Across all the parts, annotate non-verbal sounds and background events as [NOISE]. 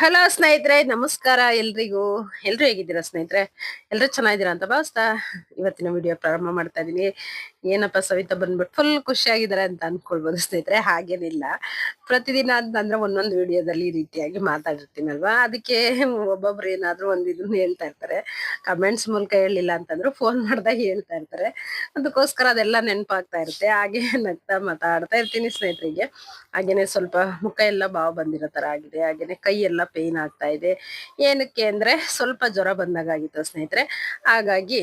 Hello ಸ್ನೇಹಿತರೆ, ನಮಸ್ಕಾರ ಎಲ್ರಿಗೂ. ಎಲ್ರು ಹೇಗಿದ್ದೀರಾ ಸ್ನೇಹಿತರೆ? ಎಲ್ಲರೂ ಚೆನ್ನಾಗಿದ್ದೀರಾ ಅಂತ ಭಾವಿಸ್ತಾ ಇವತ್ತಿನ ವಿಡಿಯೋ ಪ್ರಾರಂಭ ಮಾಡ್ತಾ ಇದೀನಿ. ಏನಪ್ಪ ಸವಿತಾ ಬಂದ್ಬಿಟ್ಟು ಫುಲ್ ಖುಷಿಯಾಗಿದ್ದಾರೆ ಅಂತ ಅನ್ಕೊಳ್ಬೋದು ಸ್ನೇಹಿತರೆ, ಹಾಗೇನಿಲ್ಲ. ಪ್ರತಿದಿನ ಅಂತಂದ್ರೆ ಒಂದೊಂದು ವಿಡಿಯೋದಲ್ಲಿ ಈ ರೀತಿಯಾಗಿ ಮಾತಾಡಿರ್ತೀನಲ್ವಾ? ಅದಕ್ಕೆ ಒಬ್ಬೊಬ್ರು ಏನಾದ್ರು ಒಂದ್ ಇದನ್ನ ಹೇಳ್ತಾ ಇರ್ತಾರೆ. ಕಮೆಂಟ್ಸ್ ಮೂಲಕ ಹೇಳಿಲ್ಲ ಅಂತಂದ್ರು ಫೋನ್ ಮಾಡ್ದಾಗ ಹೇಳ್ತಾ ಇರ್ತಾರೆ. ಅದಕ್ಕೋಸ್ಕರ ಅದೆಲ್ಲ ನೆನಪಾಗ್ತಾ ಇರುತ್ತೆ. ಹಾಗೆ ನಗ್ತಾ ಮಾತಾಡ್ತಾ ಇರ್ತೀನಿ ಸ್ನೇಹಿತರಿಗೆ. ಹಾಗೇನೆ ಸ್ವಲ್ಪ ಮುಖ ಎಲ್ಲ ಬಾವು ಬಂದಿರೋ ತರ ಆಗಿದೆ. ಹಾಗೇನೆ ಕೈ ಎಲ್ಲ ಪೇನ್ ಆಗ್ತಾ ಇದೆ. ಏನಕ್ಕೆ ಅಂದ್ರೆ ಸ್ವಲ್ಪ ಜ್ವರ ಬಂದಾಗ ಆಗಿತ್ತು ಸ್ನೇಹಿತರೆ. ಹಾಗಾಗಿ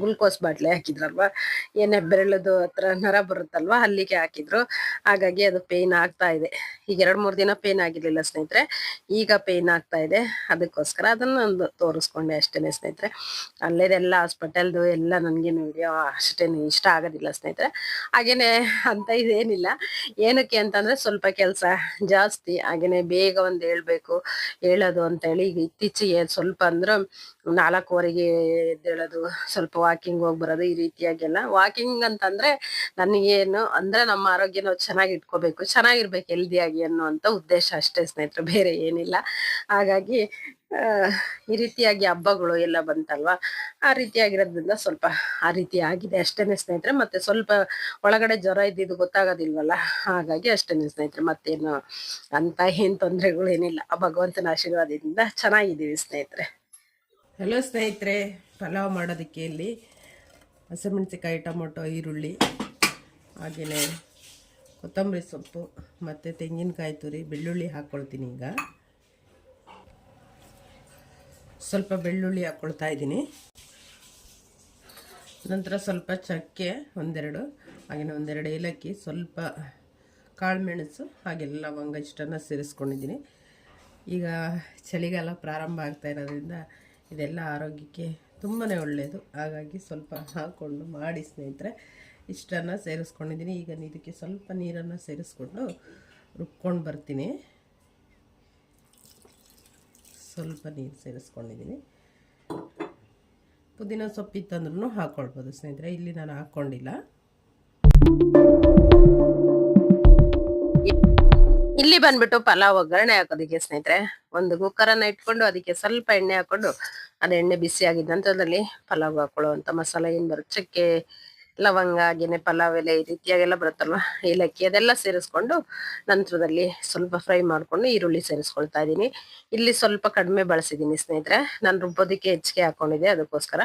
ಗ್ಲುಕೋಸ್ ಬಾಟ್ಲಿ ಹಾಕಿದ್ರಲ್ವಾ? ಏನೇ ಬೆರಳದು ಹತ್ರ ನರ ಬರುತ್ತಲ್ವಾ, ಅಲ್ಲಿಗೆ ಹಾಕಿದ್ರು. ಹಾಗಾಗಿ ಅದು ಪೇನ್ ಆಗ್ತಾ ಇದೆ. ಈಗ ಎರಡ್ ಮೂರ್ ದಿನ ಪೇನ್ ಆಗಿರ್ಲಿಲ್ಲ ಸ್ನೇಹಿತರೆ. ಈಗ ಪೇನ್ ಆಗ್ತಾ ಇದೆ. ಅದಕ್ಕೋಸ್ಕರ ಅದನ್ನ ಒಂದು ತೋರಿಸ್ಕೊಂಡೆ ಅಷ್ಟೇನೆ ಸ್ನೇಹಿತರೆ. ಅಲ್ಲೇದೆಲ್ಲ ಹಾಸ್ಪಿಟಲ್ದು ಎಲ್ಲ ನನ್ಗೇನು ವಿಡಿಯೋ ಅಷ್ಟೇನು ಇಷ್ಟ ಆಗೋದಿಲ್ಲ ಸ್ನೇಹಿತರೆ. ಹಾಗೇನೆ ಅಂತ ಇದೇನಿಲ್ಲ. ಏನಕ್ಕೆ ಅಂತಂದ್ರೆ ಸ್ವಲ್ಪ ಕೆಲಸ ಜಾಸ್ತಿ. ಹಾಗೇನೆ ಬೇಗ ಒಂದ್ ಹೇಳ್ಬೇಕು. ಹೇಳೋದು ಅಂತ ಹೇಳಿ ಈಗ ಇತ್ತೀಚೆಗೆ ಸ್ವಲ್ಪ ಅಂದ್ರೆ ನಾಲ್ಕುವರೆಗೆ ಎದ್ದೇಳೋದು. ಸ್ವಲ್ಪ ವಾಕಿಂಗ್ ಹೋಗಿ ಬರೋದು ಈ ರೀತಿಯಾಗೆಲ್ಲ. ವಾಕಿಂಗ್ ಅಂತಂದ್ರೆ ನನಗೇನು ಅಂದ್ರೆ ನಮ್ಮ ಆರೋಗ್ಯ ನಾವು ಚೆನ್ನಾಗಿ ಇಟ್ಕೋಬೇಕು, ಚೆನ್ನಾಗಿರ್ಬೇಕು ಹೆಲ್ದಿಯಾಗಿ ಅನ್ನುವಂತ ಉದ್ದೇಶ ಅಷ್ಟೇ ಸ್ನೇಹಿತರು, ಬೇರೆ ಏನಿಲ್ಲ. ಹಾಗಾಗಿ ಈ ರೀತಿಯಾಗಿ ಹಬ್ಬಗಳು ಎಲ್ಲ ಬಂತಲ್ವಾ? ಆ ರೀತಿಯಾಗಿರೋದ್ರಿಂದ ಸ್ವಲ್ಪ ಆ ರೀತಿ ಆಗಿದೆ ಅಷ್ಟೇನೆ ಸ್ನೇಹಿತರೆ. ಮತ್ತೆ ಸ್ವಲ್ಪ ಒಳಗಡೆ ಜ್ವರ ಇದ್ದಿದ್ದು ಗೊತ್ತಾಗೋದಿಲ್ವಲ್ಲ? ಹಾಗಾಗಿ ಅಷ್ಟೇನೆ ಸ್ನೇಹಿತರೆ, ಮತ್ತೇನು ಅಂತ ಏನ್ ತೊಂದರೆಗಳು ಏನಿಲ್ಲ ಭಗವಂತನ ಆಶೀರ್ವಾದದಿಂದ ಚೆನ್ನಾಗಿದ್ದೀವಿ ಸ್ನೇಹಿತರೆ. ಹಲೋ ಸ್ನೇಹಿತರೆ. ಪಲಾವ್ ಮಾಡೋದಕ್ಕೆ ಇಲ್ಲಿ ಹಸಿಮೆಣಸಿಕಾಯಿ ಟೊಮೊಟೊ, ಈರುಳ್ಳಿ ಹಾಗೆಯೇ ಕೊತ್ತಂಬರಿ ಸೊಪ್ಪು, ಮತ್ತು ತೆಂಗಿನಕಾಯಿ ತುರಿ, ಬೆಳ್ಳುಳ್ಳಿ ಹಾಕ್ಕೊಳ್ತೀನಿ ಈಗ. ಸ್ವಲ್ಪ ಬೆಳ್ಳುಳ್ಳಿ ಹಾಕ್ಕೊಳ್ತಾ ಇದ್ದೀನಿ. ನಂತರ ಸ್ವಲ್ಪ ಚಕ್ಕೆ, ಒಂದೆರಡು ಹಾಗೆಯೇ ಒಂದೆರಡು ಏಲಕ್ಕಿ, ಸ್ವಲ್ಪ ಕಾಳುಮೆಣಸು, ಹಾಗೆ ಲವಂಗ ಇಷ್ಟನ್ನು ಸೇರಿಸ್ಕೊಂಡಿದ್ದೀನಿ. ಈಗ ಚಳಿಗಾಲ ಪ್ರಾರಂಭ ಆಗ್ತಾ ಇರೋದ್ರಿಂದ ಇದೆಲ್ಲ ಆರೋಗ್ಯಕ್ಕೆ ತುಂಬಾ ಒಳ್ಳೆಯದು ಹಾಗಾಗಿ ಸ್ವಲ್ಪ ಹಾಕ್ಕೊಂಡು ಮಾಡಿ ಸ್ನೇಹಿತರೆ, ಇಷ್ಟನ್ನು ಸೇರಿಸ್ಕೊಂಡಿದ್ದೀನಿ. ಈಗ ಇದಕ್ಕೆ ಸ್ವಲ್ಪ ನೀರನ್ನು ಸೇರಿಸ್ಕೊಂಡು ರುಬ್ಕೊಂಡು ಬರ್ತೀನಿ. ಸ್ವಲ್ಪ ನೀರು ಸೇರಿಸ್ಕೊಂಡಿದ್ದೀನಿ. ಪುದೀನ ಸೊಪ್ಪಿತ್ತಂದ್ರೂ ಹಾಕ್ಕೊಳ್ಬೋದು ಸ್ನೇಹಿತರೆ. ಇಲ್ಲಿ ನಾನು ಹಾಕ್ಕೊಂಡಿಲ್ಲ ಇಲ್ಲಿ ಬಂದ್ಬಿಟ್ಟು ಪಲಾವ್ ಒಗ್ಗರಣೆ ಹಾಕೋದಕ್ಕೆ ಸ್ನೇಹಿತರೆ. ಒಂದು ಕುಕ್ಕರನ್ನ ಇಟ್ಕೊಂಡು ಅದಕ್ಕೆ ಸ್ವಲ್ಪ ಎಣ್ಣೆ ಹಾಕೊಂಡು ಅದು ಎಣ್ಣೆ ಬಿಸಿ ಆಗಿದ್ದಂಥದ್ರಲ್ಲಿ ಪಲಾವ್ ಹಾಕೊಳ್ಳುವಂತ ಮಸಾಲೆ ಏನ್ ಬರುತ್ತೆ? ಚಕ್ಕೆ, ಲವಂಗ ಹಾಗೇನೆ ಪಲಾವ್ ಎಲೆ ಈ ರೀತಿಯಾಗೆಲ್ಲ ಬರುತ್ತಲ್ವ? ಏಲಕ್ಕಿ ಅದೆಲ್ಲ ಸೇರಿಸ್ಕೊಂಡು ನಂತರದಲ್ಲಿ ಸ್ವಲ್ಪ ಫ್ರೈ ಮಾಡ್ಕೊಂಡು ಈರುಳ್ಳಿ ಸೇರಿಸ್ಕೊಳ್ತಾ ಇದ್ದೀನಿ. ಇಲ್ಲಿ ಸ್ವಲ್ಪ ಕಡಿಮೆ ಬಳಸಿದ್ದೀನಿ ಸ್ನೇಹಿತರೆ. ನಾನು ರುಬ್ಬೋದಕ್ಕೆ ಹೆಚ್ಚಿಗೆ ಹಾಕೊಂಡಿದ್ದೆ ಅದಕ್ಕೋಸ್ಕರ.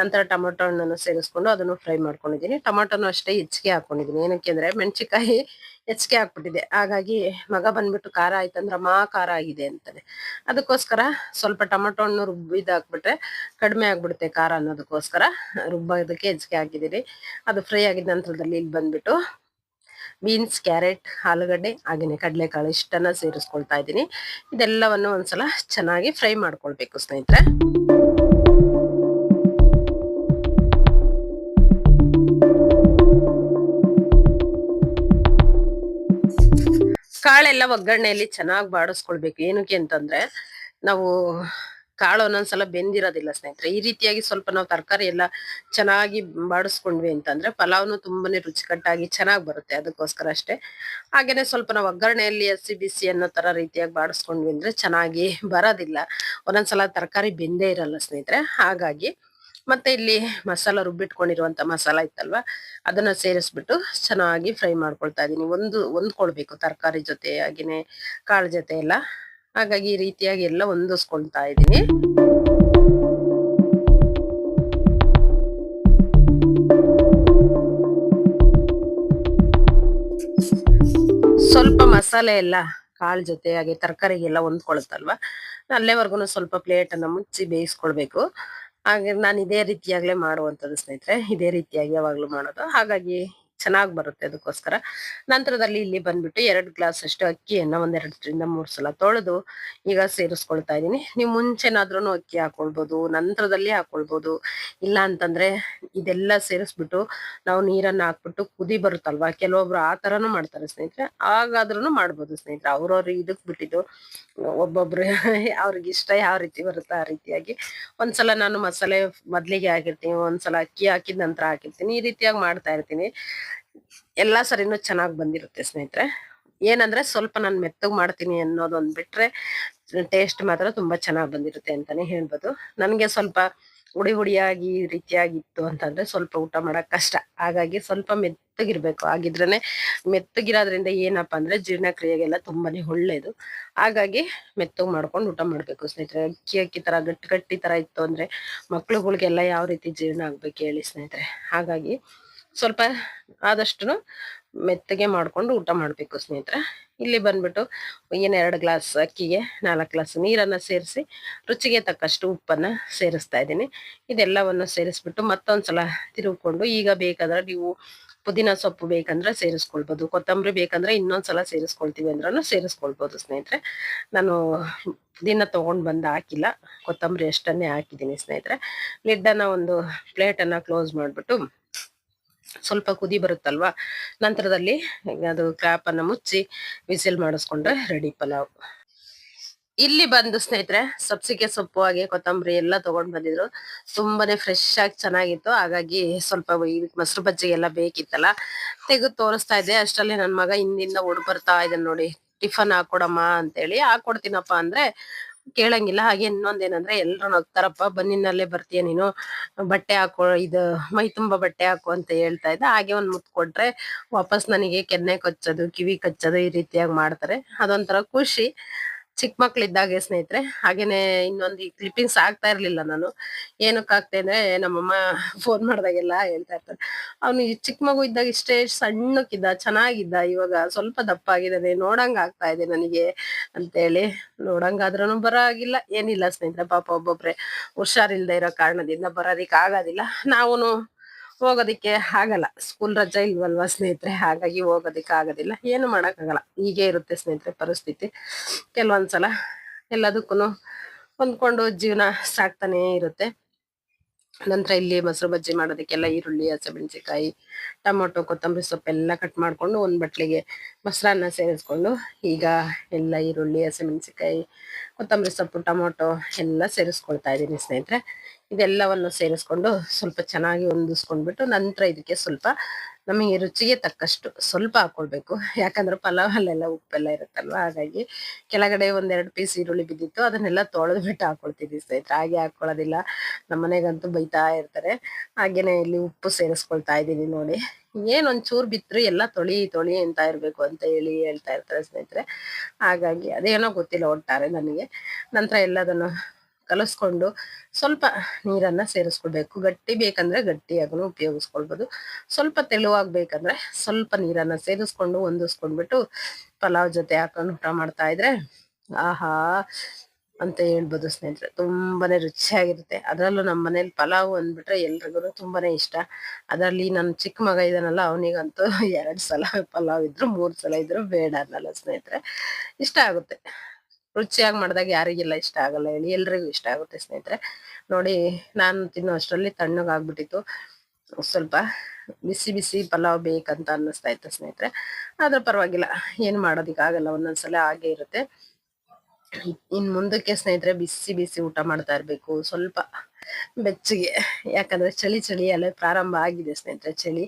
ನಂತರ ಟೊಮೊಟೊ ಹಣ್ಣನ್ನು ಸೇರಿಸ್ಕೊಂಡು ಅದನ್ನು ಫ್ರೈ ಮಾಡ್ಕೊಂಡಿದ್ದೀನಿ. ಟೊಮೊಟೊನು ಅಷ್ಟೇ ಹೆಚ್ಚಿಗೆ ಹಾಕೊಂಡಿದ್ದೀನಿ. ಏನಕ್ಕೆ ಅಂದರೆ ಮೆಣಸಿಕಾಯಿ ಹೆಚ್ಚಿಗೆ ಆಗ್ಬಿಟ್ಟಿದೆ. ಹಾಗಾಗಿ ಮಗ ಬಂದ್ಬಿಟ್ಟು ಖಾರ ಆಯ್ತಂದ್ರೆ ಮಾ ಖಾರ ಆಗಿದೆ ಅಂತಾನೆ. ಅದಕ್ಕೋಸ್ಕರ ಸ್ವಲ್ಪ ಟೊಮೊಟೊ ಹಣ್ಣು ರುಬ್ಬಿದ್ ಹಾಕ್ಬಿಟ್ರೆ ಕಡಿಮೆ ಆಗ್ಬಿಡುತ್ತೆ ಖಾರ ಅನ್ನೋದಕ್ಕೋಸ್ಕರ. ರುಬ್ಬೋದಕ್ಕೆ ಹೆಚ್ಚಿಗೆ ಹಾಕಿದ್ದೀನಿ. ಅದು ಫ್ರೈ ಆಗಿದ ನಂತರದಲ್ಲಿ ಇಲ್ಲಿ ಬಂದ್ಬಿಟ್ಟು ಬೀನ್ಸ್, ಕ್ಯಾರೆಟ್, ಆಲೂಗಡ್ಡೆ, ಹಾಗೇನೆ ಕಡಲೆಕಾಳು ಇಷ್ಟನ್ನ ಸೇರಿಸ್ಕೊಳ್ತಾ ಇದ್ದೀನಿ. ಇದೆಲ್ಲವನ್ನು ಒಂದ್ಸಲ ಚೆನ್ನಾಗಿ ಫ್ರೈ ಮಾಡ್ಕೊಳ್ಬೇಕು ಸ್ನೇಹಿತರೆ. ಕಾಳೆಲ್ಲ ಒಗ್ಗರಣೆಯಲ್ಲಿ ಚೆನ್ನಾಗಿ ಬಾಡಿಸ್ಕೊಳ್ಬೇಕು. ಏನಕ್ಕೆ ಅಂತಂದ್ರೆ, ನಾವು ಕಾಳು ಒಂದೊಂದ್ಸಲ ಬೆಂದಿರೋದಿಲ್ಲ ಸ್ನೇಹಿತರೆ. ಈ ರೀತಿಯಾಗಿ ಸ್ವಲ್ಪ ನಾವು ತರಕಾರಿ ಎಲ್ಲ ಚೆನ್ನಾಗಿ ಬಾಡಿಸ್ಕೊಂಡ್ವಿ ಅಂತಂದ್ರೆ, ಪಲಾವ್ನು ತುಂಬಾನೇ ರುಚಿಕಟ್ಟಾಗಿ ಚೆನ್ನಾಗಿ ಬರುತ್ತೆ ಅದಕ್ಕೋಸ್ಕರ ಅಷ್ಟೇ. ಹಾಗೇನೆ ಸ್ವಲ್ಪ ನಾವು ಒಗ್ಗರಣೆಯಲ್ಲಿ ಹಸಿ ಬಿಸಿ ಅನ್ನೋ ತರ ರೀತಿಯಾಗಿ ಬಾಡಿಸ್ಕೊಂಡ್ವಿ ಅಂದ್ರೆ ಚೆನ್ನಾಗಿ ಬರೋದಿಲ್ಲ. ಒಂದೊಂದ್ಸಲ ತರಕಾರಿ ಬೆಂದೇ ಇರಲ್ಲ ಸ್ನೇಹಿತರೆ. ಹಾಗಾಗಿ ಮತ್ತೆ ಇಲ್ಲಿ ಮಸಾಲ ರುಬ್ಬಿಟ್ಕೊಂಡಿರುವಂತ ಮಸಾಲ ಇತ್ತಲ್ವಾ? ಅದನ್ನ ಸೇರಿಸ್ಬಿಟ್ಟು ಚೆನ್ನಾಗಿ ಫ್ರೈ ಮಾಡ್ಕೊಳ್ತಾ ಇದೀನಿ. ಒಂದು ಹೊಂದ್ಕೊಳ್ಬೇಕು ತರಕಾರಿ ಜೊತೆ ಹಾಗೇನೆ ಕಾಳು ಜೊತೆ ಎಲ್ಲ. ಹಾಗಾಗಿ ಈ ರೀತಿಯಾಗಿ ಎಲ್ಲ ಹೊಂದಿಸ್ಕೊಳ್ತಾ ಇದ್ದೀನಿ ಸ್ವಲ್ಪ ಮಸಾಲೆ ಎಲ್ಲ, ಕಾಳು ಜೊತೆ ಹಾಗೆ ತರಕಾರಿಗೆಲ್ಲ ಹೊಂದ್ಕೊಳುತ್ತಲ್ವಾ? ಅಲ್ಲೇವರೆಗೂ ಸ್ವಲ್ಪ ಪ್ಲೇಟ್ ಮುಚ್ಚಿ ಬೇಯಿಸ್ಕೊಳ್ಬೇಕು. ಹಾಗೆ ನಾನು ಇದೇ ರೀತಿಯಾಗ್ಲೇ ಮಾಡುವಂತದ್ದು ಸ್ನೇಹಿತರೆ ಇದೇ ರೀತಿಯಾಗಿ ಯಾವಾಗ್ಲೂ ಮಾಡೋದು. ಹಾಗಾಗಿ ಚೆನ್ನಾಗಿ ಬರುತ್ತೆ ಅದಕ್ಕೋಸ್ಕರ. ನಂತರದಲ್ಲಿ ಇಲ್ಲಿ ಬಂದ್ಬಿಟ್ಟು ಎರಡು ಗ್ಲಾಸ್ ಅಷ್ಟು ಅಕ್ಕಿಯನ್ನ ಒಂದೆರಡರಿಂದ ಮೂರು ಸಲ ತೊಳೆದು ಈಗ ಸೇರಿಸ್ಕೊಳ್ತಾ ಇದ್ದೀನಿ. ನೀವು ಮುಂಚೆನಾದ್ರೂ ಅಕ್ಕಿ ಹಾಕೊಳ್ಬೋದು, ನಂತರದಲ್ಲಿ ಹಾಕೊಳ್ಬೋದು. ಇಲ್ಲ ಅಂತಂದ್ರೆ ಇದೆಲ್ಲ ಸೇರಿಸ್ಬಿಟ್ಟು ನಾವು ನೀರನ್ನ ಹಾಕ್ಬಿಟ್ಟು ಕುದಿ ಬರುತ್ತಲ್ವಾ? ಕೆಲವೊಬ್ರು ಆ ತರನು ಮಾಡ್ತಾರೆ ಸ್ನೇಹಿತರೆ. ಹಾಗಾದ್ರೂ ಮಾಡ್ಬೋದು ಸ್ನೇಹಿತರೆ. ಅವ್ರವ್ರು ಇದಕ್ ಬಿಟ್ಟಿದ್ದು, ಒಬ್ಬೊಬ್ರು ಅವ್ರಿಗೆ ಇಷ್ಟ ಯಾವ ರೀತಿ ಬರುತ್ತೆ ಆ ರೀತಿಯಾಗಿ. ಒಂದ್ಸಲ ನಾನು ಮಸಾಲೆ ಮೊದ್ಲಿಗೆ ಹಾಕಿರ್ತೀನಿ, ಒಂದ್ಸಲ ಅಕ್ಕಿ ಹಾಕಿದ ನಂತರ ಹಾಕಿರ್ತೀನಿ. ಈ ರೀತಿಯಾಗಿ ಮಾಡ್ತಾ ಇರ್ತೀನಿ. ಎಲ್ಲಾ ಸರಿನೂ ಚೆನ್ನಾಗಿ ಬಂದಿರುತ್ತೆ ಸ್ನೇಹಿತರೆ. ಏನಂದ್ರೆ ಸ್ವಲ್ಪ ನಾನು ಮೆತ್ತಗೆ ಮಾಡ್ತೀನಿ ಅನ್ನೋದೊಂದ್ ಬಿಟ್ರೆ ಟೇಸ್ಟ್ ಮಾತ್ರ ತುಂಬಾ ಚೆನ್ನಾಗ್ ಬಂದಿರುತ್ತೆ ಅಂತಾನೆ ಹೇಳ್ಬೋದು. ನನಗೆ ಸ್ವಲ್ಪ ಉಡಿ ಉಡಿಯಾಗಿ ಈ ರೀತಿಯಾಗಿತ್ತು ಅಂತಂದ್ರೆ ಸ್ವಲ್ಪ ಊಟ ಮಾಡಕ್ ಕಷ್ಟ. ಹಾಗಾಗಿ ಸ್ವಲ್ಪ ಮೆತ್ತಗಿರ್ಬೇಕು. ಆಗಿದ್ರೇನೆ ಮೆತ್ತಗಿರೋದ್ರಿಂದ ಏನಪ್ಪಾ ಅಂದ್ರೆ ಜೀರ್ಣಕ್ರಿಯೆಗೆಲ್ಲ ತುಂಬಾನೇ ಒಳ್ಳೇದು. ಹಾಗಾಗಿ ಮೆತ್ತಗೆ ಮಾಡ್ಕೊಂಡು ಊಟ ಮಾಡ್ಬೇಕು ಸ್ನೇಹಿತರೆ. ಅಕ್ಕಿ ಅಕ್ಕಿ ತರ, ಗಟ್ಟಿ ಗಟ್ಟಿ ತರ ಇತ್ತು ಅಂದ್ರೆ ಮಕ್ಳುಗಳಿಗೆಲ್ಲ ಯಾವ ರೀತಿ ಜೀರ್ಣ ಆಗ್ಬೇಕು ಹೇಳಿ ಸ್ನೇಹಿತರೆ. ಹಾಗಾಗಿ ಸ್ವಲ್ಪ ಆದಷ್ಟು ಮೆತ್ತಗೆ ಮಾಡಿಕೊಂಡು ಊಟ ಮಾಡಬೇಕು ಸ್ನೇಹಿತರೆ. ಇಲ್ಲಿ ಬಂದ್ಬಿಟ್ಟು ಏನು ಎರಡು ಗ್ಲಾಸ್ ಅಕ್ಕಿಗೆ ನಾಲ್ಕು ಗ್ಲಾಸ್ ನೀರನ್ನು ಸೇರಿಸಿ ರುಚಿಗೆ ತಕ್ಕಷ್ಟು ಉಪ್ಪನ್ನು ಸೇರಿಸ್ತಾ ಇದ್ದೀನಿ. ಇದೆಲ್ಲವನ್ನು ಸೇರಿಸ್ಬಿಟ್ಟು ಮತ್ತೊಂದ್ಸಲ ತಿರುಗಿಕೊಂಡು ಈಗ ಬೇಕಾದ್ರೆ ನೀವು ಪುದೀನ ಸೊಪ್ಪು ಬೇಕಂದ್ರೆ ಸೇರಿಸ್ಕೊಳ್ಬೋದು, ಕೊತ್ತಂಬರಿ ಬೇಕಂದ್ರೆ ಇನ್ನೊಂದ್ಸಲ ಸೇರಿಸ್ಕೊಳ್ತೀವಿ ಅಂದ್ರೂ ಸೇರಿಸ್ಕೊಳ್ಬೋದು ಸ್ನೇಹಿತರೆ. ನಾನು ಪುದೀನ ತೊಗೊಂಡು ಬಂದು ಹಾಕಿಲ್ಲ, ಕೊತ್ತಂಬರಿ ಅಷ್ಟನ್ನೇ ಹಾಕಿದ್ದೀನಿ ಸ್ನೇಹಿತರೆ. ಲಿಡ್ಡನ್ನು ಒಂದು ಪ್ಲೇಟನ್ನು ಕ್ಲೋಸ್ ಮಾಡ್ಬಿಟ್ಟು ಸ್ವಲ್ಪ ಕುದಿ ಬರುತ್ತಲ್ವಾ? ನಂತರದಲ್ಲಿ ಅದು ಕ್ರಾಪ್ ಅನ್ನ ಮುಚ್ಚಿ ವಿಸಿಲ್ ಮಾಡಿಸ್ಕೊಂಡ್ರೆ ರೆಡಿ ಪಲಾವ್. ಇಲ್ಲಿ ಬಂದು ಸ್ನೇಹಿತರೆ, ಸಬ್ಸಿಗೆ ಸೊಪ್ಪು, ಹಾಗೆ ಕೊತ್ತಂಬರಿ ಎಲ್ಲ ತಗೊಂಡ್ ಬಂದಿದ್ರು. ತುಂಬಾನೇ ಫ್ರೆಶ್ ಆಗಿ ಚೆನ್ನಾಗಿತ್ತು. ಹಾಗಾಗಿ ಸ್ವಲ್ಪ ಮೊಸರು ಬಜ್ಜಿ ಎಲ್ಲ ಬೇಕಿತ್ತಲ್ಲ. ತೆಗೆದು ತೋರಿಸ್ತಾ ಇದ್ದೆ. ಅಷ್ಟರಲ್ಲಿ ನನ್ ಮಗ ಹಿಂದಿಂದ ಓಡ್ ಬರ್ತಾ ಇದ್ದಾನೆ ನೋಡಿ. ಟಿಫನ್ ಹಾಕೊಡಮ್ಮ ಅಂತೇಳಿ. ಹಾಕೊಡ್ತೀನಪ್ಪ ಅಂದ್ರೆ ಕೇಳಂಗಿಲ್ಲ. ಹಾಗೆ ಇನ್ನೊಂದೇನಂದ್ರೆ ಎಲ್ರು ನಗ್ತಾರಪ್ಪ ಬನ್ನಿನಲ್ಲೇ ಬರ್ತೀಯ ನೀನು. ಬಟ್ಟೆ ಹಾಕೋ, ಇದು ಮೈ ತುಂಬಾ ಬಟ್ಟೆ ಹಾಕು ಅಂತ ಹೇಳ್ತಾ ಇದ್ದ. ಹಾಗೆ ಒಂದ್ ಮುತ್ ಕೊಟ್ರೆ ವಾಪಸ್ ನನಗೆ ಕೆನ್ನೆ ಕಚ್ಚೋದು, ಕಿವಿ ಕಚ್ಚೋದು ಈ ರೀತಿಯಾಗಿ ಮಾಡ್ತಾರೆ. ಅದೊಂಥರ ಖುಷಿ. ಚಿಕ್ಕ ಮಕ್ಳಿದ್ದಾಗೆ ಸ್ನೇಹಿತರೆ, ಹಾಗೇನೆ ಇನ್ನೊಂದು ಈ ಕ್ಲಿಪ್ಪಿಂಗ್ಸ್ ಆಗ್ತಾ ಇರ್ಲಿಲ್ಲ ನಾನು. ಏನಕ್ಕೆ ಆಗ್ತಾ ಅಂದ್ರೆ, ನಮ್ಮಮ್ಮ ಫೋನ್ ಮಾಡ್ದಾಗೆಲ್ಲ ಹೇಳ್ತಾ ಇರ್ತಾರೆ. ಅವ್ನು ಚಿಕ್ಕ ಮಗು ಇದ್ದಾಗ ಇಷ್ಟೇ ಸಣ್ಣಕ್ಕಿದ್ದ, ಚೆನ್ನಾಗಿದ್ದ, ಇವಾಗ ಸ್ವಲ್ಪ ದಪ್ಪ ಆಗಿದ್ದಾನೆ ನೋಡಂಗ್ ಆಗ್ತಾ ಇದೆ ನನಗೆ ಅಂತೇಳಿ. ನೋಡಂಗಾದ್ರೂ ಬರೋ ಆಗಿಲ್ಲ ಏನಿಲ್ಲ ಸ್ನೇಹಿತರೆ, ಪಾಪ ಒಬ್ಬೊಬ್ರೆ ಹುಷಾರಿಲ್ದೆ ಇರೋ ಕಾರಣದಿಂದ ಬರೋದಿಕ್ ಆಗೋದಿಲ್ಲ ನಾವುನು ಹೋಗೋದಿಕ್ಕೆ ಆಗಲ್ಲ. ಸ್ಕೂಲ್ ರಜೆ ಇಲ್ವಲ್ವಾ ಸ್ನೇಹಿತರೆ? ಹಾಗಾಗಿ ಹೋಗೋದಿಕ್ಕೆ ಆಗೋದಿಲ್ಲ. ಏನು ಮಾಡೋಕ್ಕಾಗಲ್ಲ. ಹೀಗೆ ಇರುತ್ತೆ ಸ್ನೇಹಿತರೆ ಪರಿಸ್ಥಿತಿ. ಕೆಲವೊಂದ್ಸಲ ಎಲ್ಲದಕ್ಕೂ ಹೊಂದ್ಕೊಂಡು ಜೀವನ ಸಾಕ್ತಾನೇ ಇರುತ್ತೆ. ನಂತರ ಇಲ್ಲಿ ಮೊಸರು ಬಜ್ಜಿ ಮಾಡೋದಕ್ಕೆಲ್ಲ ಈರುಳ್ಳಿ ಹಸಿಮೆಣಸಿಕಾಯಿ ಟೊಮೊಟೊ, ಕೊತ್ತಂಬರಿ ಸೊಪ್ಪೆಲ್ಲ ಕಟ್ ಮಾಡಿಕೊಂಡು ಒಂದು ಬಟ್ಲಿಗೆ ಮೊಸರನ್ನ ಸೇರಿಸ್ಕೊಂಡು ಈಗ ಎಲ್ಲ ಈರುಳ್ಳಿ ಹಸಿಮೆಣಸಿಕಾಯಿ ಕೊತ್ತಂಬರಿ ಸೊಪ್ಪು, ಟೊಮೊಟೊ ಎಲ್ಲ ಸೇರಿಸ್ಕೊಳ್ತಾ ಇದ್ದೀನಿ ಸ್ನೇಹಿತರೆ. ಇದೆಲ್ಲವನ್ನು ಸೇರಿಸ್ಕೊಂಡು ಸ್ವಲ್ಪ ಚೆನ್ನಾಗಿ ಹೊಂದಿಸ್ಕೊಂಡ್ಬಿಟ್ಟು ನಂತರ ಇದಕ್ಕೆ ಸ್ವಲ್ಪ ನಮಗೆ ರುಚಿಗೆ ತಕ್ಕಷ್ಟು ಸ್ವಲ್ಪ ಹಾಕೊಳ್ಬೇಕು. ಯಾಕಂದ್ರೆ ಪಲಾವ್ ಅಲ್ಲೆಲ್ಲ ಉಪ್ಪೆಲ್ಲ ಇರುತ್ತಲ್ವಾ, ಹಾಗಾಗಿ ಕೆಳಗಡೆ ಒಂದೆರಡು ಪೀಸ್ ಈರುಳ್ಳಿ ಬಿದ್ದಿತ್ತು, ಅದನ್ನೆಲ್ಲ ತೊಳೆದು ಬಿಟ್ಟು ಹಾಕೊಳ್ತಿದ್ವಿ ಸ್ನೇಹಿತರೆ. ಹಾಗೆ ಹಾಕೊಳ್ಳೋದಿಲ್ಲ ನಮ್ಮ ಮನೆಗಂತೂ ಬೈತಾ ಇರ್ತಾರೆ. ಹಾಗೇನೆ ಇಲ್ಲಿ ಉಪ್ಪು ಸೇರಿಸ್ಕೊಳ್ತಾ ಇದ್ದೀನಿ ನೋಡಿ. ಏನೊಂದ್ ಚೂರ್ ಬಿತ್ರು ಎಲ್ಲ ತೊಳಿ ತೊಳಿ ಅಂತ ಇರ್ಬೇಕು ಅಂತ ಹೇಳಿ ಹೇಳ್ತಾ ಇರ್ತಾರೆ ಸ್ನೇಹಿತರೆ. ಹಾಗಾಗಿ ಅದೇನೋ ಗೊತ್ತಿಲ್ಲ ಒಟ್ಟಾರೆ ನನಗೆ. ನಂತರ ಎಲ್ಲದನ್ನು ಕಲಸ್ಕೊಂಡು ಸ್ವಲ್ಪ ನೀರನ್ನ ಸೇರಿಸ್ಕೊಳ್ಬೇಕು. ಗಟ್ಟಿ ಬೇಕಂದ್ರೆ ಗಟ್ಟಿಯಾಗೂ ಉಪಯೋಗಿಸ್ಕೊಳ್ಬೋದು. ಸ್ವಲ್ಪ ತೆಳುವಾಗ್ಬೇಕಂದ್ರೆ ಸ್ವಲ್ಪ ನೀರನ್ನ ಸೇರಿಸ್ಕೊಂಡು ಹೊಂದಿಸ್ಕೊಂಡ್ಬಿಟ್ಟು ಪಲಾವ್ ಜೊತೆ ಹಾಕೊಂಡು ಊಟ ಮಾಡ್ತಾ ಇದ್ರೆ ಆಹಾ ಅಂತ ಹೇಳ್ಬೋದು ಸ್ನೇಹಿತರೆ. ತುಂಬಾನೇ ರುಚಿಯಾಗಿರುತ್ತೆ. ಅದರಲ್ಲೂ ನಮ್ಮ ಮನೇಲಿ ಪಲಾವ್ ಅಂದ್ಬಿಟ್ರೆ ಎಲ್ರಿಗೂ ತುಂಬಾನೇ ಇಷ್ಟ. ಅದರಲ್ಲಿ ನನ್ನ ಚಿಕ್ಕ ಮಗ ಇದಾನಲ್ಲ, ಅವನಿಗಂತೂ [LAUGHS] ಎರಡು ಸಲ ಪಲಾವ್ ಇದ್ರು ಮೂರು ಸಲ ಇದ್ರು ಬೇಡ ಅನ್ನಲ್ಲ ಸ್ನೇಹಿತರೆ. ಇಷ್ಟ ಆಗುತ್ತೆ. ರುಚಿಯಾಗಿ ಮಾಡಿದಾಗ ಯಾರಿಗೆಲ್ಲ ಇಷ್ಟ ಆಗಲ್ಲ ಹೇಳಿ, ಎಲ್ರಿಗೂ ಇಷ್ಟ ಆಗುತ್ತೆ ಸ್ನೇಹಿತರೆ. ನೋಡಿ, ನಾನು ತಿನ್ನೋ ಅಷ್ಟರಲ್ಲಿ ತಣ್ಣಗಾಗ್ಬಿಟ್ಟಿತ್ತು ಸ್ವಲ್ಪ ಬಿಸಿ ಬಿಸಿ ಪಲಾವ್ ಬೇಕಂತ ಅನ್ನಿಸ್ತಾ ಇತ್ತು ಸ್ನೇಹಿತರೆ. ಆದ್ರೆ ಪರವಾಗಿಲ್ಲ, ಏನು ಮಾಡೋದಿಕ್ಕಾಗಲ್ಲ ಒಂದೊಂದ್ಸಲ ಹಾಗೆ ಇರುತ್ತೆ. ಇನ್ ಮುಂದಕ್ಕೆ ಸ್ನೇಹಿತರೆ ಬಿಸಿ ಬಿಸಿ ಊಟ ಮಾಡ್ತಾ ಇರ್ಬೇಕು. ಸ್ವಲ್ಪ ಬೆಚ್ಚಗೆ. ಯಾಕಂದ್ರೆ ಚಳಿ ಚಳಿ ಅಲ್ಲೇ ಪ್ರಾರಂಭ ಆಗಿದೆ ಸ್ನೇಹಿತರೆ ಚಳಿ.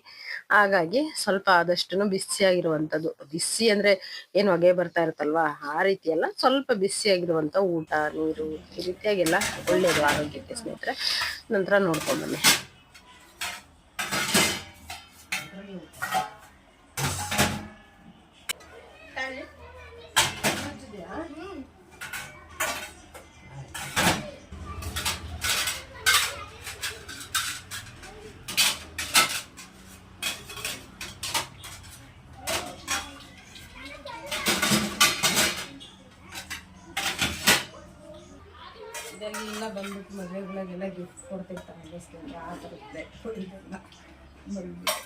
ಹಾಗಾಗಿ ಸ್ವಲ್ಪ ಆದಷ್ಟು ಬಿಸಿಯಾಗಿರುವಂಥದ್ದು. ಬಿಸಿ ಅಂದ್ರೆ ಏನು ಹೊಗೆ ಬರ್ತಾ ಇರುತ್ತಲ್ವಾ? ಆ ರೀತಿ ಎಲ್ಲ ಸ್ವಲ್ಪ ಬಿಸಿಯಾಗಿರುವಂಥ ಊಟ, ನೀರು ಈ ರೀತಿಯಾಗೆಲ್ಲ ಒಳ್ಳೆಯದು ಆರೋಗ್ಯಕ್ಕೆ ಸ್ನೇಹಿತರೆ. ನಂತರ ನೋಡ್ಕೊಂಡೆ ಇದೆಲ್ಲ ಬಂದ್ಬಿಟ್ಟು ಮದುವೆಗಳಿಗೆಲ್ಲ ಗಿಫ್ಟ್ ಕೊಡ್ತಿರ್ತಾರೆ ಸ್ನೇಹಿತರೆ ಆ ಬಂದ್ಬಿಟ್ಟು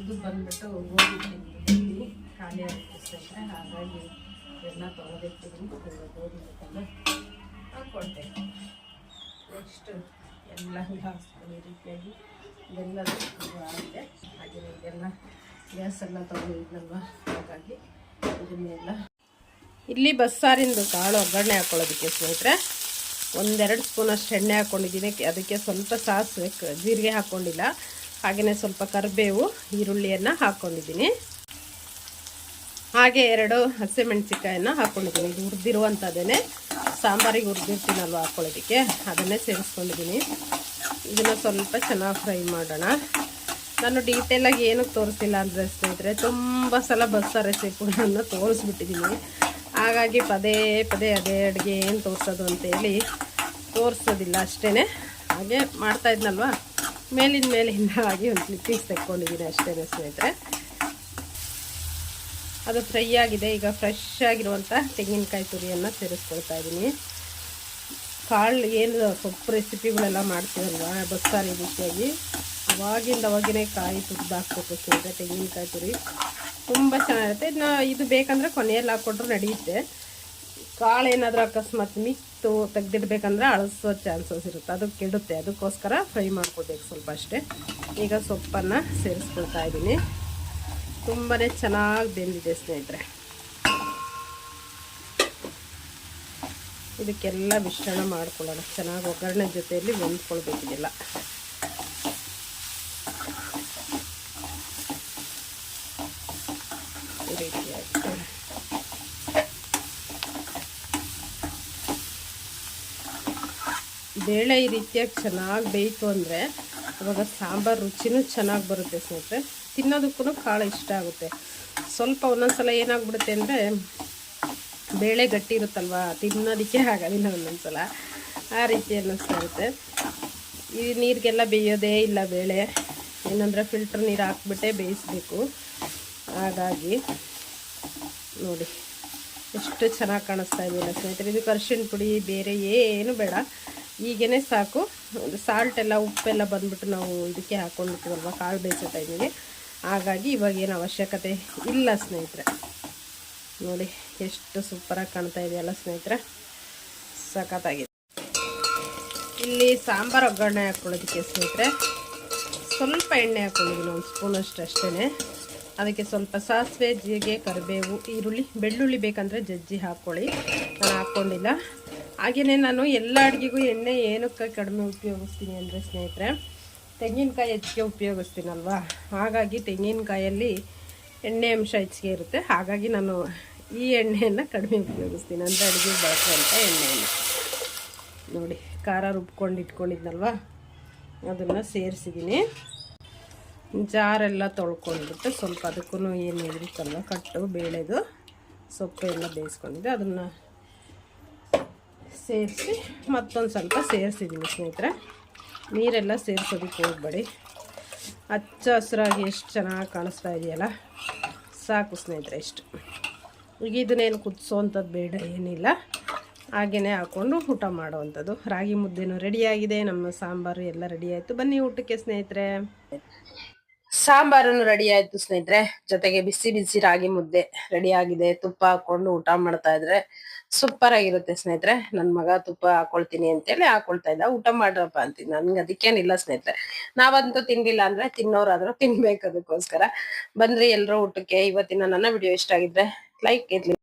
ಇದು ಬಂದ್ಬಿಟ್ಟು ತಿಂಡಿ ಖಾಲಿ ಸ್ನೇಹಿತರೆ, ಹಾಗಾಗಿ ಎಲ್ಲ ತೊಳೆದಿರ್ತೀನಿ ಗೋಧಿ ಬೇಕಂದ್ರೆ ಹಾಕ್ಕೊಳ್ತೇನೆ ನೆಕ್ಸ್ಟ್ ಎಲ್ಲ ಈ ರೀತಿಯಾಗಿ ಇದೆಲ್ಲ ಇದೆಲ್ಲ ಗ್ಯಾಸ್ ಎಲ್ಲ ತೊಗೊಂಡಿದ್ನಲ್ವ ಹಾಗಾಗಿ ಇದನ್ನೆಲ್ಲ. ಇಲ್ಲಿ ಬಸ್ಸಾರಿಂದು ಕಾಳು ಒಗ್ಗರಣೆ ಹಾಕೊಳ್ಳೋದಕ್ಕೆ ಸ್ನೇಹಿತರೆ. ಒಂದೆರಡು ಸ್ಪೂನ್ ಅಷ್ಟು ಎಣ್ಣೆ ಹಾಕ್ಕೊಂಡಿದ್ದೀನಿ ಅದಕ್ಕೆ ಸ್ವಲ್ಪ ಸಾಸಿವೆ ಜೀರಿಗೆ ಹಾಕ್ಕೊಂಡಿಲ್ಲ ಹಾಗೆಯೇ ಸ್ವಲ್ಪ ಕರಿಬೇವು, ಈರುಳ್ಳಿಯನ್ನು ಹಾಕ್ಕೊಂಡಿದ್ದೀನಿ ಹಾಗೆ ಎರಡು ಹಸಿಮೆಣಸಿಕಾಯನ್ನು ಹಾಕ್ಕೊಂಡಿದ್ದೀನಿ ಇದು ಹುರಿದಿರುವಂಥದ್ದೇನೆ. ಸಾಂಬಾರಿಗೆ ಹುರಿದಿರ್ತೀನಲ್ವ ಹಾಕ್ಕೊಳ್ಳೋದಕ್ಕೆ ಅದನ್ನೇ ಸೇರಿಸ್ಕೊಂಡಿದ್ದೀನಿ ಇದನ್ನು ಸ್ವಲ್ಪ ಚೆನ್ನಾಗಿ ಫ್ರೈ ಮಾಡೋಣ. ನಾನು ಡೀಟೇಲಾಗಿ ಏನಕ್ಕೆ ತೋರಿಸಿಲ್ಲ ಅಂದರೆ ಸ್ನೇಹಿತರೆ, ತುಂಬ ಸಲ ಬಸ್ಸ ರೆಸಿಪಿಗಳನ್ನು ತೋರಿಸ್ಬಿಟ್ಟಿದ್ದೀನಿ. ಹಾಗಾಗಿ ಪದೇ ಪದೇ ಅದೇ ಅಡುಗೆ ಏನು ತೋರಿಸೋದು ಅಂತೇಳಿ ತೋರಿಸೋದಿಲ್ಲ ಅಷ್ಟೇ ಹಾಗೆ ಮಾಡ್ತಾ ಇದ್ನಲ್ವಾ? ಮೇಲಿನ ಮೇಲಿಂದ ಆಗಿ ಒಂದು ಕ್ಲಿಪ್ಪಿಂಗ್ಸ್ ತೆಕ್ಕೊಂಡಿದ್ದೀನಿ ಅಷ್ಟೇ ಸ್ನೇಹಿತರೆ. ಅದು ಫ್ರೈ ಆಗಿದೆ. ಈಗ ಫ್ರೆಶ್ ಆಗಿರುವಂಥ ತೆಂಗಿನಕಾಯಿ ತುರಿಯನ್ನು ಸೇರಿಸ್ಕೊಳ್ತಾ ಇದ್ದೀನಿ. ಕಾಳು ಏನು ಸೊಪ್ಪು ರೆಸಿಪಿಗಳೆಲ್ಲ ಮಾಡ್ತೀವಲ್ವ? ಬಸ್ಸಾರಿ ರೀತಿಯಾಗಿ. ಅವಾಗಿಂದ ಅವಾಗಿನೇ ಕಾಯಿ ತುರ್ದು ಹಾಕ್ಬೇಕು ತೆಂಗಿನಕಾಯಿ ತುರಿ. ತುಂಬ ಚೆನ್ನಾಗಿರುತ್ತೆ. ಇದನ್ನ ಇದು ಬೇಕಂದರೆ ಕೊನೆಯಲ್ಲಿ ಹಾಕ್ಕೊಟ್ರು ನಡೆಯುತ್ತೆ. ಕಾಳು ಏನಾದರೂ ಅಕಸ್ಮಾತ್ ಮಿತ್ತು ತೆಗ್ದಿಡ್ಬೇಕಂದ್ರೆ ಅಳಿಸೋ ಚಾನ್ಸಸ್ ಇರುತ್ತೆ. ಅದು ಕೆಡುತ್ತೆ. ಅದಕ್ಕೋಸ್ಕರ ಫ್ರೈ ಮಾಡ್ಕೋಬೇಕು ಸ್ವಲ್ಪ ಅಷ್ಟೇ. ಈಗ ಸೊಪ್ಪನ್ನು ಸೇರಿಸ್ಕೊಳ್ತಾ ಇದ್ದೀನಿ. ತುಂಬಾ ಚೆನ್ನಾಗಿ ಬೆಂದಿದೆ ಸ್ನೇಹಿತರೆ. ಇದಕ್ಕೆಲ್ಲ ಮಿಶ್ರಣ ಮಾಡ್ಕೊಳ್ಳೋಣ. ಚೆನ್ನಾಗಿ ಒಗ್ಗರಣೆ ಜೊತೆಯಲ್ಲಿ ಹೊಂದ್ಕೊಳ್ಬೇಕಿದೆಲ್ಲ ಈ ರೀತಿಯಾಗಿ ಬೇಳೆ ಈ ರೀತಿಯಾಗಿ ಚೆನ್ನಾಗಿ ಬೇಯಿತು ಅಂದರೆ ಅವಾಗ ಸಾಂಬಾರು ರುಚಿನೂ ಚೆನ್ನಾಗಿ ಬರುತ್ತೆ ಸ್ನೇಹಿತರೆ. ತಿನ್ನೋದಕ್ಕೂ ಕಾಳು ಇಷ್ಟ ಆಗುತ್ತೆ. ಸ್ವಲ್ಪ ಒಂದೊಂದ್ಸಲ ಏನಾಗ್ಬಿಡುತ್ತೆ ಅಂದರೆ ಬೇಳೆ ಗಟ್ಟಿ ಇರುತ್ತಲ್ವ, ತಿನ್ನೋದಕ್ಕೆ ಆಗೋದಿಲ್ಲ ಒಂದೊಂದ್ಸಲ. ಆ ರೀತಿ ಅನ್ನಿಸ್ತಾ ಇರುತ್ತೆ ಈ ನೀರಿಗೆಲ್ಲ ಬೇಯೋದೇ ಇಲ್ಲ ಬೇಳೆ. ಏನಂದರೆ ಫಿಲ್ಟ್ರ್ ನೀರು ಹಾಕ್ಬಿಟ್ಟೆ ಬೇಯಿಸ್ಬೇಕು. ಹಾಗಾಗಿ ನೋಡಿ, ಎಷ್ಟು ಚೆನ್ನಾಗಿ ಕಾಣಿಸ್ತಾ ಇದೆಯಲ್ಲ ಸ್ನೇಹಿತರೆ. ಇದು ಕರ್ಶಿನ ಪುಡಿ ಬೇರೆ ಏನು ಬೇಡ. ಈಗೇನೆ ಸಾಕು. ಸಾಲ್ಟ್ ಎಲ್ಲ, ಉಪ್ಪೆಲ್ಲ ಬಂದ್ಬಿಟ್ಟು ನಾವು ಇದಕ್ಕೆ ಹಾಕ್ಕೊಂಡಿರ್ತೀವಲ್ವ, ಕಾಳು ಬೇಯಿಸೋ ಟೈಮಿಗೆ ಹಾಗಾಗಿ ಇವಾಗ ಏನು ಅವಶ್ಯಕತೆ ಇಲ್ಲ ಸ್ನೇಹಿತರೆ. ನೋಡಿ, ಎಷ್ಟು ಸೂಪರಾಗಿ ಕಾಣ್ತಾ ಇದೆಯಲ್ಲ ಸ್ನೇಹಿತರೆ. ಸಖತ್ತಾಗಿದೆ. ಇಲ್ಲಿ ಸಾಂಬಾರು ಒಗ್ಗರಣೆ ಹಾಕ್ಕೊಳ್ಳೋದಕ್ಕೆ ಸ್ನೇಹಿತರೆ, ಸ್ವಲ್ಪ ಎಣ್ಣೆ ಹಾಕ್ಕೊಂಡಿದ್ದೀನಿ, ಒಂದು ಸ್ಪೂನಷ್ಟು ಅಷ್ಟೇ ಅದಕ್ಕೆ ಸ್ವಲ್ಪ ಸಾಸಿವೆ, ಜೀರಿಗೆ, ಕರಿಬೇವು, ಈರುಳ್ಳಿ, ಬೆಳ್ಳುಳ್ಳಿ ಬೇಕಂದರೆ ಜಜ್ಜಿ ಹಾಕ್ಕೊಳ್ಳಿ. ನಾನು ಹಾಕ್ಕೊಂಡಿಲ್ಲ. ಹಾಗೆಯೇ ನಾನು ಎಲ್ಲ ಅಡುಗೆಗೂ ಎಣ್ಣೆ ಏನಕ್ಕೆ ಕಡಿಮೆ ಉಪಯೋಗಿಸ್ತೀನಿ ಅಂದರೆ ಸ್ನೇಹಿತರೆ, ತೆಂಗಿನಕಾಯಿ ಹೆಚ್ಚಿಗೆ ಉಪಯೋಗಿಸ್ತೀನಲ್ವಾ? ಹಾಗಾಗಿ ತೆಂಗಿನಕಾಯಲ್ಲಿ ಎಣ್ಣೆ ಅಂಶ ಹೆಚ್ಚಿಗೆ ಇರುತ್ತೆ. ಹಾಗಾಗಿ ನಾನು ಈ ಎಣ್ಣೆಯನ್ನು ಕಡಿಮೆ ಉಪಯೋಗಿಸ್ತೀನಿ ಅಂದರೆ ಅಡುಗೆ ಬಳಸುವಂಥ ಎಣ್ಣೆಯನ್ನು. ನೋಡಿ, ಖಾರ ರುಬ್ಕೊಂಡು ಇಟ್ಕೊಂಡಿದ್ನಲ್ವಾ? ಅದನ್ನು ಸೇರಿಸಿದ್ದೀನಿ. ಜಾರೆಲ್ಲ ತೊಳ್ಕೊಂಡ್ಬಿಟ್ಟು ಸ್ವಲ್ಪ ಅದಕ್ಕೂ ಏನು ಇರುತ್ತಲ್ವ ಕಟ್ಟು, ಬೇಳೆದು ಸೊಪ್ಪು ಎಲ್ಲ ಬೇಯಿಸ್ಕೊಂಡಿದ್ದೆ. ಅದನ್ನು ಸೇರಿಸಿ ಮತ್ತೊಂದು ಸ್ವಲ್ಪ ಸೇರಿಸಿದ್ದೀನಿ ಸ್ನೇಹಿತರೆ. ನೀರೆಲ್ಲ ಸೇರಿಸೋದಕ್ಕೆ ಹೋಗ್ಬೇಡಿ. ಹಚ್ಚ ಹಸಿರಾಗಿ ಎಷ್ಟು ಚೆನ್ನಾಗಿ ಕಾಣಿಸ್ತಾ ಇದೆಯಲ್ಲ? ಸಾಕು ಸ್ನೇಹಿತರೆ ಇಷ್ಟು. ಈಗ ಇದನ್ನೇನು ಕುದಿಸೋವಂಥದ್ದು ಬೇಡ, ಏನಿಲ್ಲ. ಹಾಗೆಯೇ ಹಾಕ್ಕೊಂಡು ಊಟ ಮಾಡುವಂಥದ್ದು. ರಾಗಿ ಮುದ್ದೆನೂ ರೆಡಿಯಾಗಿದೆ. ನಮ್ಮ ಸಾಂಬಾರು ಎಲ್ಲ ರೆಡಿ ಆಯಿತು ಬನ್ನಿ ಊಟಕ್ಕೆ ಸ್ನೇಹಿತರೆ. ಸಾಂಬಾರನ್ನು ರೆಡಿ ಆಯಿತು ಸ್ನೇಹಿತರೆ. ಜೊತೆಗೆ ಬಿಸಿ ಬಿಸಿ ರಾಗಿ ಮುದ್ದೆ ರೆಡಿ ಆಗಿದೆ ತುಪ್ಪ ಹಾಕ್ಕೊಂಡು ಊಟ ಮಾಡ್ತಾ ಇದ್ರೆ ಸೂಪರ್ ಆಗಿರುತ್ತೆ ಸ್ನೇಹಿತರೆ. ನನ್ ಮಗ ತುಪ್ಪ ಹಾಕೊಳ್ತೀನಿ ಅಂತೇಳಿ ಹಾಕೊಳ್ತಾ ಇದ್ದ. ಊಟ ಮಾಡ್ರಪ್ಪ ಅಂತೀನಿ. ನನ್ಗೆ ಅದಕ್ಕೇನಿಲ್ಲ ಸ್ನೇಹಿತರೆ. ನಾವಂತೂ ತಿನ್ಲಿಲ್ಲ ಅಂದ್ರೆ ತಿನ್ನೋರಾದ್ರೂ ತಿನ್ಬೇಕು ಅದಕ್ಕೋಸ್ಕರ. ಬಂದ್ರಿ ಎಲ್ಲರೂ ಊಟಕ್ಕೆ. ಇವತ್ತಿನ ನನ್ನ ವಿಡಿಯೋ ಇಷ್ಟ ಆಗಿದ್ರೆ ಲೈಕ್ ಇರ್ಲಿ.